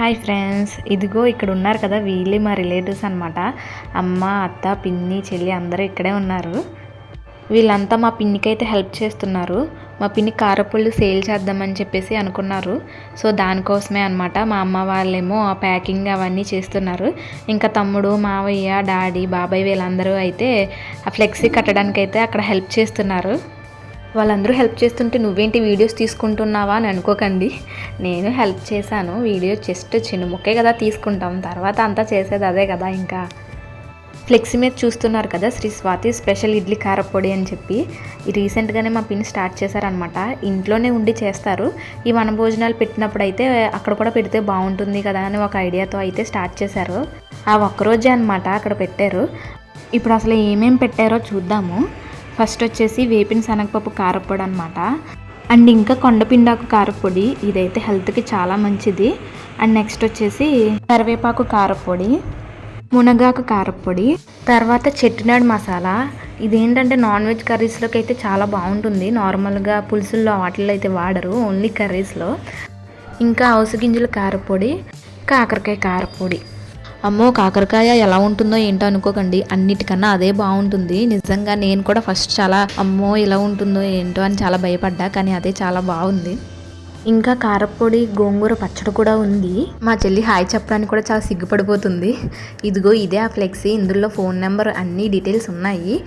Hi friends. ఇదిగో ఇక్కడ ఉన్నారు కదా వీళ్ళే మా రిలేటివ్స్ అనమాట అమ్మ అత్త పిన్ని చెల్లి అందరూ ఇక్కడే ఉన్నారు. వీళ్ళంతా మా పిన్నికి అయితే హెల్ప్ చేస్తున్నారు. మా పిన్ని కారపుళ్ళు సేల్ చేద్దామని చెప్పేసి అనుకున్నారు. సో దానికోసమే అనమాట మా అమ్మ వాళ్ళేమో ఆ ప్యాకింగ్ అవన్నీ చేస్తున్నారు. ఇంకా తమ్ముడు మావయ్య డాడీ బాబాయ్ వీళ్ళందరూ అయితే ఆ ఫ్లెక్సీ కట్టడానికైతే అక్కడ హెల్ప్ చేస్తున్నారు. వాళ్ళందరూ హెల్ప్ చేస్తుంటే నువ్వేంటి వీడియోస్ తీసుకుంటున్నావా అని అనుకోకండి. నేను హెల్ప్ చేశాను. వీడియో జస్ట్ చిన్న ముక్కే కదా తీసుకుంటాం. తర్వాత అంతా చేసేది అదే కదా ఇంకా. ఫ్లెక్సీ మీద చూస్తున్నారు కదా శ్రీ స్వాతి స్పెషల్ ఇడ్లీ కారపొడి అని చెప్పి. రీసెంట్గానే మా పిన్ స్టార్ట్ చేశారనమాట ఇంట్లోనే ఉండి చేస్తారు. ఈ వన భోజనాలు పెట్టినప్పుడు అయితే అక్కడ కూడా పెడితే బాగుంటుంది కదా అని ఒక ఐడియాతో అయితే స్టార్ట్ చేశారు. ఆ ఒక్కరోజే అనమాట అక్కడ పెట్టారు. ఇప్పుడు అసలు ఏమేమి పెట్టారో చూద్దాము. ఫస్ట్ వచ్చేసి వేపిన శనగపప్పు కారపొడి అనమాట అండ్ ఇంకా కొండపిండాకు కారపొడి ఇదైతే హెల్త్కి చాలా మంచిది. అండ్ నెక్స్ట్ వచ్చేసి కరివేపాకు కారపొడి మునగాకు కారపొడి తర్వాత చెట్టినాడు మసాలా. ఇదేంటంటే నాన్ వెజ్ కర్రీస్లోకి అయితే చాలా బాగుంటుంది. నార్మల్గా పులుసుల్లో వాటిల్లో అయితే వాడరు ఓన్లీ కర్రీస్లో. ఇంకా అవసగింజల కారపొడి కాకరకాయ కారపొడి. అమ్మో కాకరకాయ ఎలా ఉంటుందో ఏంటో అనుకోకండి. అన్నిటికన్నా అదే బాగుంటుంది. నిజంగా నేను కూడా ఫస్ట్ చాలా అమ్మో ఇలా ఉంటుందో ఏంటో అని చాలా భయపడ్డా కానీ అదే చాలా బాగుంది. ఇంకా కారపొడి గోంగూర పచ్చడి కూడా ఉంది. మా చెల్లి హాయ్ చెప్పడానికి కూడా చాలా సిగ్గుపడిపోతుంది. ఇదిగో ఇదే ఆ ఫ్లెక్సీ. ఇందులో ఫోన్ నెంబర్ అన్ని డీటెయిల్స్ ఉన్నాయి.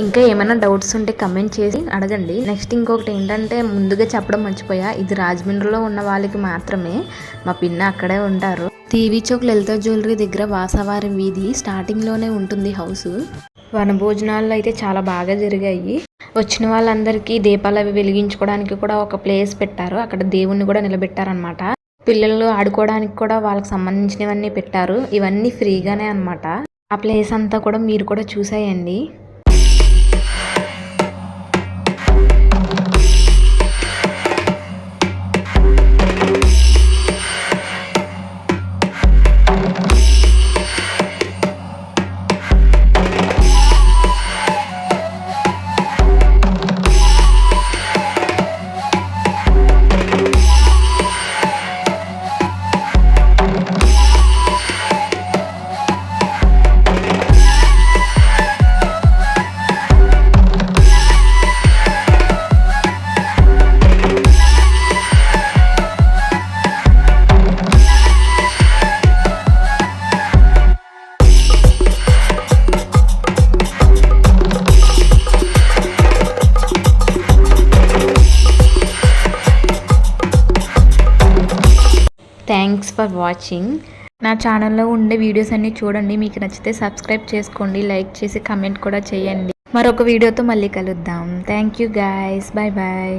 ఇంకా ఏమైనా డౌట్స్ ఉంటే కమెంట్ చేసి అడగండి. నెక్స్ట్ ఇంకొకటి ఏంటంటే ముందుగా చెప్పడం మర్చిపోయా. ఇది రాజమండ్రిలో ఉన్న వాళ్ళకి మాత్రమే. మా పిన్న అక్కడే ఉంటారు. టీవీ చౌక్ లలిత జ్యువెలరీ దగ్గర వాసవారం వీధి స్టార్టింగ్లోనే ఉంటుంది హౌస్. వనభోజనాలు అయితే చాలా బాగా జరిగాయి. వచ్చిన వాళ్ళందరికీ దీపాలు అవి వెలిగించుకోవడానికి కూడా ఒక ప్లేస్ పెట్టారు. అక్కడ దేవుణ్ణి కూడా నిలబెట్టారనమాట పిల్లలు ఆడుకోవడానికి కూడా వాళ్ళకి సంబంధించినవన్నీ పెట్టారు. ఇవన్నీ ఫ్రీగానే అనమాట ఆ ప్లేస్ అంతా కూడా మీరు కూడా చూసాయండి. థ్యాంక్స్ ఫర్ వాచింగ్ నా ఛానల్లో ఉండే వీడియోస్ అన్నీ చూడండి. మీకు నచ్చితే సబ్స్క్రైబ్ చేసుకోండి. లైక్ చేసి కమెంట్ కూడా చేయండి. మరొక వీడియోతో మళ్ళీ కలుద్దాం. Thank you guys bye bye